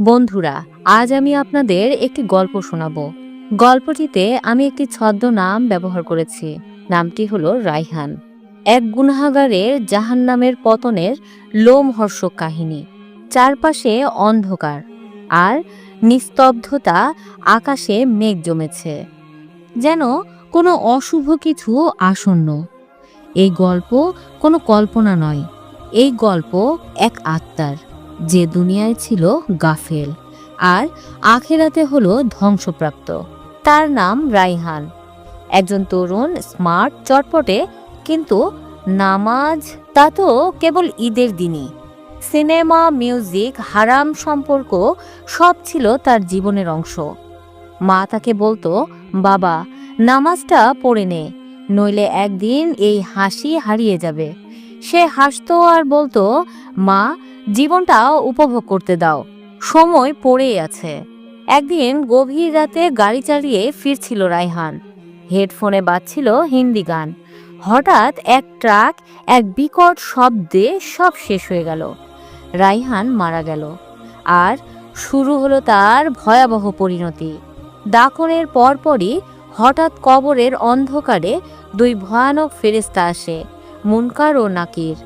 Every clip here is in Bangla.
বন্ধুরা, আজ আমি আপনাদের একটি গল্প শোনাবো। গল্পটিতে আমি একটি ছদ্মনাম ব্যবহার করেছি। নামটি হলো রাইহান। এক গুনাহাগারের জাহান্নামের পতনের লোমহর্ষক কাহিনী। চারপাশে অন্ধকার আর নিস্তব্ধতা আকাশে মেঘ জমেছে। যেন কোনো অশুভ কিছু আসন্ন। এই গল্প কোনো কল্পনা নয়। এই গল্প এক আত্মার। যে দুনিয়ায় ছিল গাফেল, আর আখেরাতে হলো ধ্বংসপ্রাপ্ত। তার নাম রাইহান। একজন তরুণ, স্মার্ট, চটপটে, কিন্তু নামাজ তা তো কেবল ঈদের দিনই। সিনেমা, মিউজিক, হারাম সম্পর্ক সব ছিল তার জীবনের অংশ। মা তাকে বলতো, বাবা, নামাজটা পড়ে নে, নইলে একদিন এই হাসি হারিয়ে যাবে। সে হাসতো আর বলতো, মা জীবনটা উপভোগ করতে দাও। সময় পড়েই আছে। একদিন গভীর রাতে গাড়ি চালিয়ে ফিরছিল রাইহান হেডফোনে বাজছিল হিন্দি গান। হঠাৎ এক ট্রাক, এক বিকট শব্দে সব শেষ হয়ে গেল। রাইহান মারা গেল। আর শুরু হলো তার ভয়াবহ পরিণতি। দাকনের পরপরই হঠাৎ কবরের অন্ধকারে দুই ভয়ানক ফেরেস্তা আসে, মুনকার ও নাকির।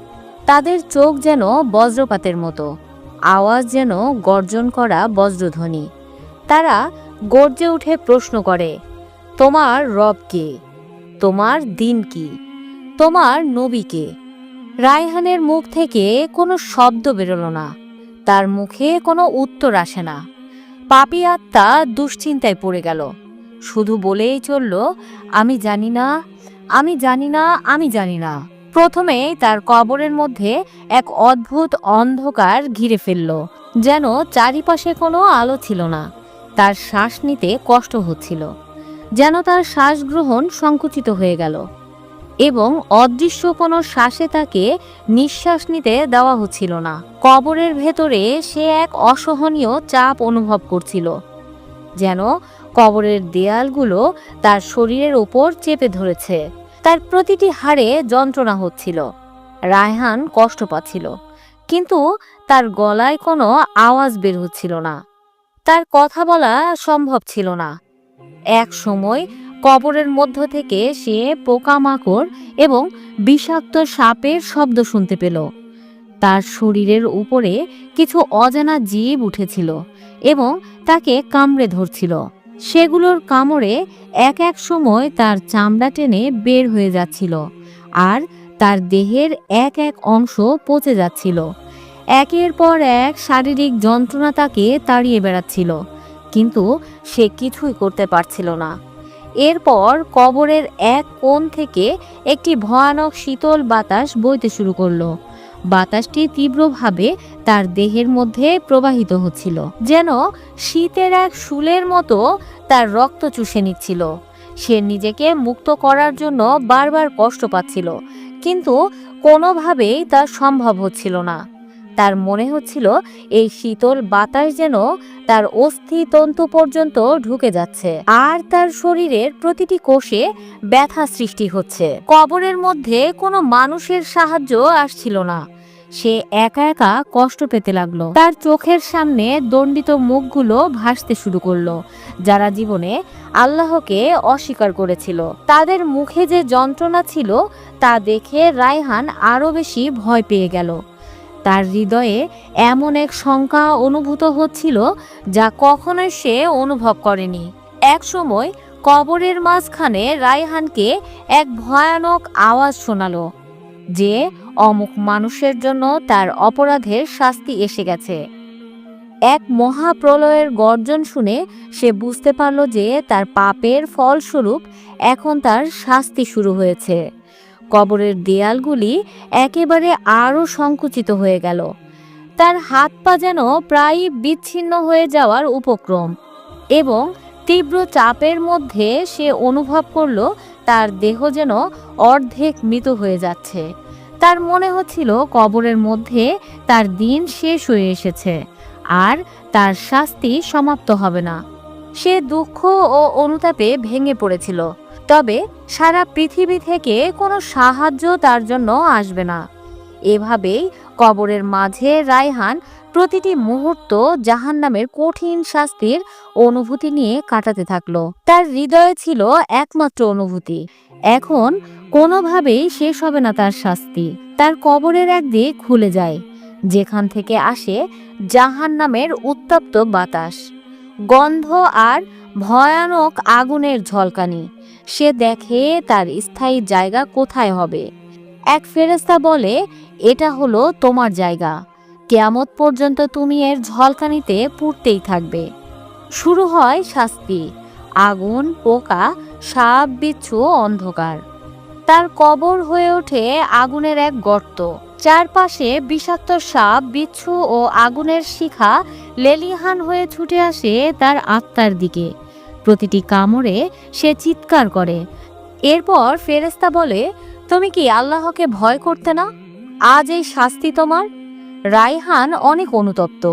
তাদের চোখ যেন বজ্রপাতের মতো, আওয়াজ যেন গর্জন করা বজ্রধ্বনি। তারা গর্জে উঠে প্রশ্ন করে, তোমার রব কে? তোমার দিন কি? তোমার নবী কে? রায়হানের মুখ থেকে কোনো শব্দ বেরোলো না, তার মুখে কোনো উত্তর আসে না। পাপি আত্মা দুশ্চিন্তায় পড়ে গেল, শুধু বলেই চলল, আমি জানি না, আমি জানি না, আমি জানি না। প্রথমে তার কবরের মধ্যে এক অদ্ভুত অন্ধকার ঘিরে ফেলল, যেন চারিপাশে কোনো আলো ছিল না। তার শ্বাস নিতে কষ্ট হচ্ছিল, যেন তার শ্বাস গ্রহণ সংকুচিত হয়ে গেল এবং অদৃশ্য কোনো শ্বাসে তাকে নিঃশ্বাস নিতে দেওয়া হচ্ছিল না। কবরের ভেতরে সে এক অসহনীয় চাপ অনুভব করছিল, যেন কবরের দেয়ালগুলো তার শরীরের ওপর চেপে ধরেছে। তার প্রতিটি হাড়ে যন্ত্রণা হচ্ছিল। রায়হান কষ্ট পাচ্ছিল, কিন্তু তার গলায় কোনো আওয়াজ বের হচ্ছিল না। তার কথা বলা সম্ভব ছিল না। এক সময় কবরের মধ্য থেকে সে পোকামাকড় এবং বিষাক্ত সাপের শব্দ শুনতে পেল। তার শরীরের উপরে কিছু অজানা জীব উঠেছিল এবং তাকে কামড়ে ধরছিল। সেগুলোর কামড়ে এক এক সময় তার চামড়া টেনে বের হয়ে যাচ্ছিল আর তার দেহের এক এক অংশ পচে যাচ্ছিল। একের পর এক শারীরিক যন্ত্রণা তাকে তাড়িয়ে বেড়াচ্ছিল, কিন্তু সে কিছুই করতে পারছিল না। এরপর কবরের এক কোণ থেকে একটি ভয়ানক শীতল বাতাস বইতে শুরু করল। বাতাসটি তীব্রভাবে তার দেহের মধ্যে প্রবাহিত হচ্ছিল, যেন শীতের এক শুলের মতো তার রক্ত চুষে নিচ্ছিল। সে নিজেকে মুক্ত করার জন্য বারবার কষ্ট পাচ্ছিল, কিন্তু কোনোভাবেই তা সম্ভব হচ্ছিল না। তার মনে হচ্ছিল এই শীতল বাতাস যেন তার অস্থি তন্তু পর্যন্ত ঢুকে যাচ্ছে। আর তার শরীরের প্রতিটি কোষে ব্যথা সৃষ্টি হচ্ছে। কবরের মধ্যে কোনো মানুষের সাহায্য আসছিল না। সে একা একা কষ্ট পেতে লাগল। তার চোখের সামনে দণ্ডিত মুখগুলো ভাসতে শুরু করল, যারা জীবনে আল্লাহকে অস্বীকার করেছিল। তাদের মুখে যে যন্ত্রণা ছিল তা দেখে রায়হান আরও বেশি ভয় পেয়ে গেল। তার হৃদয়ে এমন এক শঙ্কা অনুভূত হচ্ছিল যা কখনোই সে অনুভব করেনি। এক সময় কবরের মাঝখানে রায়হানকে এক ভয়ানক আওয়াজ শোনালো, যে অমুক মানুষের জন্য তার অপরাধের শাস্তি এসে গেছে। এক মহাপ্রলয়ের গর্জন শুনে সে বুঝতে পারল যে তার পাপের ফলস্বরূপ এখন তার শাস্তি শুরু হয়েছে। কবরের দেয়ালগুলি একেবারে আরও সংকুচিত হয়ে গেল। তার হাত পা যেন প্রায় বিচ্ছিন্ন হয়ে যাওয়ার উপক্রম এবং তীব্র চাপের মধ্যে সে অনুভব করল তার দেহ যেন অর্ধেক মৃত হয়ে যাচ্ছে। তার মনে হচ্ছিল কবরের মধ্যে তার দিন শেষ হয়ে এসেছে আর তার শাস্তি সমাপ্ত হবে না। সে দুঃখ ও অনুতাপে ভেঙে পড়েছিল। তবে সারা পৃথিবী থেকে কোনো সাহায্য তার জন্য আসবে না। এভাবেই কবরের মাঝে রায়হান প্রতিটি মুহূর্ত জাহান্নামের কঠিন শাস্তির অনুভূতি নিয়ে কাটাতে থাকল। তার হৃদয়ে ছিল একমাত্র অনুভূতি। এখন কোনোভাবেই শেষ হবে না তার শাস্তি। তার কবরের একদিক খুলে যায়, যেখান থেকে আসে জাহান্নামের উত্তপ্ত বাতাস। গন্ধ আর ভয়ানক আগুনের ঝলকানি। সে দেখে তার স্থায়ী জায়গা কোথায় হবে। এক ফেরেস্তা বলে, এটা হলো তোমার জায়গা। কেয়ামত পর্যন্ত তুমি এর ঝলকানিতে পুড়তেই থাকবে। শুরু হয় শাস্তি। আগুন, পোকা, সাপ, বিচ্ছু, অন্ধকার। তার কবর হয়ে ওঠে আগুনের এক গর্ত। চারপাশে বিষাক্ত সাপ, বিচ্ছু ও আগুনের শিখা লেলিহান হয়ে ছুটে আসে তার আত্মার দিকে। প্রতিটি কামড়ে সে চিৎকার করে। এরপর ফেরেস্তা বলে, তুমি কি আল্লাহকে ভয় করতে না? আজ এই শাস্তি তোমার? রায়হান অনেক অনুতপ্ত,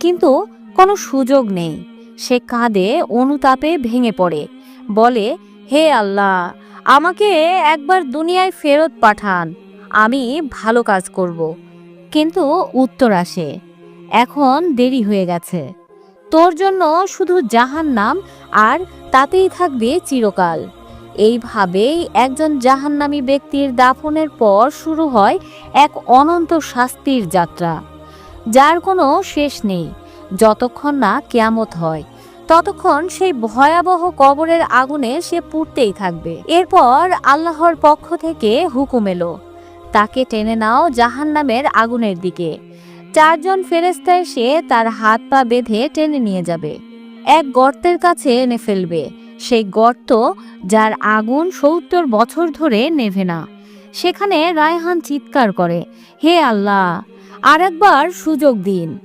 কিন্তু কোনো সুযোগ নেই। সে কাঁদে, অনুতাপে ভেঙে পড়ে। বলে, হে আল্লাহ, আমাকে একবার দুনিয়ায় ফেরত পাঠান। আমি ভালো কাজ করব। কিন্তু উত্তর আসে, এখন দেরি হয়ে গেছে। তোর জন্য শুধু জাহান নাম আর তাতেই থাকবে চিরকাল। এইভাবেই একজন জাহান্নামী ব্যক্তির দাফনের পর শুরু হয় এক অনন্ত শাস্তির যাত্রা। যার কোনো শেষ নেই, যতক্ষণ না কেয়ামত হয়, ততক্ষণ সেই ভয়াবহ কবরের আগুনে সে পুড়তেই থাকবে। এরপর আল্লাহর পক্ষ থেকে হুকুম এলো তাকে টেনে নাও জাহান্নামের আগুনের দিকে। চারজন ফেরেস্তা এসে তার হাত পা বেঁধে টেনে নিয়ে যাবে। এক গর্তের কাছে এনে ফেলবে। সেই গর্ত যার আগুন সত্তর বছর ধরে নেভে না। সেখানে রায়হান চিৎকার করে, হে আল্লাহ আর একবার সুযোগ দিন।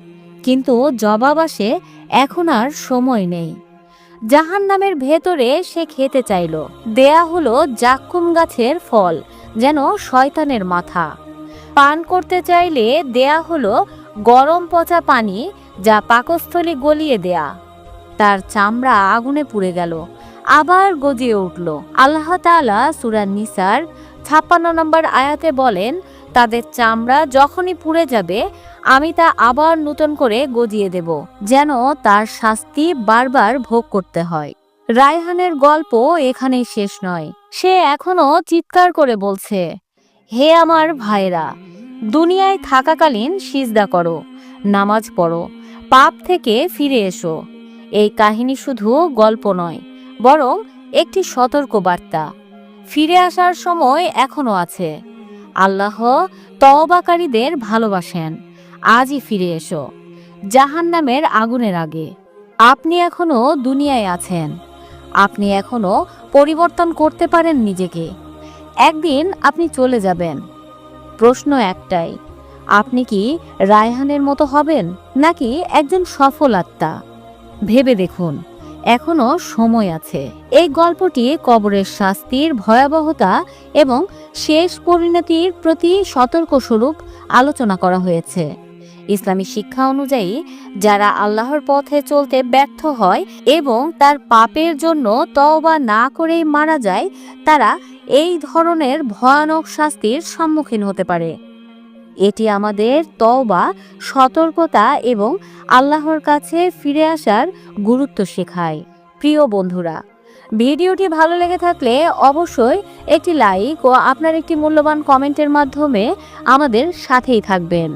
কিন্তু জবাব আসে, এখন আর সময় নেই। জাহান নামের ভেতরে সে খেতে চাইল। দেয়া হলো জাক্কুম গাছের ফল। যেন শয়তানের মাথা। পান করতে চাইলে দেয়া হলো গরম পচা পানি যা পাকস্থলী গলিয়ে দেয়া। তার চামড়া আগুনে পুড়ে গেল, আবার গজিয়ে উঠল। আল্লাহ তাআলা সূরা নিসার ছাপ্পান্ন নম্বর আয়াতে বলেন, তাদের চামড়া যখনই পুড়ে যাবে, আমি তা আবার নতুন করে গজিয়ে দেব, যেন তার শাস্তি বারবার ভোগ করতে হয়। রায়হানের গল্প এখানেই শেষ নয়। সে এখনও চিৎকার করে বলছে, হে আমার ভাইরা, দুনিয়ায় থাকাকালীন সিজদা করো, নামাজ পড়ো, পাপ থেকে ফিরে এসো। এই কাহিনী শুধু গল্প নয়, বরং একটি সতর্ক বার্তা ফিরে আসার সময় এখনও আছে। আল্লাহ তওবাকারীদের ভালোবাসেন, আজই ফিরে এসো, জাহান্নামের আগুনের আগে। আপনি এখনও দুনিয়ায় আছেন। আপনি এখনও পরিবর্তন করতে পারেন নিজেকে। একদিন আপনি চলে যাবেন। প্রশ্ন একটাই, আপনি কি রায়হানের মতো হবেন নাকি একজন সফল আত্মা? ভেবে দেখুন, এখনও সময় আছে। এই গল্পটি কবরের শাস্তির ভয়াবহতা এবং শেষ পরিণতির প্রতি সতর্ক স্বরূপ আলোচনা করা হয়েছে। ইসলামী শিক্ষা অনুযায়ী যারা আল্লাহর পথে চলতে ব্যর্থ হয় এবং তার পাপের জন্য তওবা না করেই মারা যায়, তারা এই ধরনের ভয়ানক শাস্তির সম্মুখীন হতে পারে। এটি আমাদের তওবা, সতর্কতা এবং আল্লাহর কাছে ফিরে আসার গুরুত্ব শেখায়। প্রিয় বন্ধুরা, ভিডিওটি ভালো লেগে থাকলে অবশ্যই একটি লাইক ও আপনার একটি মূল্যবান কমেন্টের মাধ্যমে আমাদের সাথেই থাকবেন।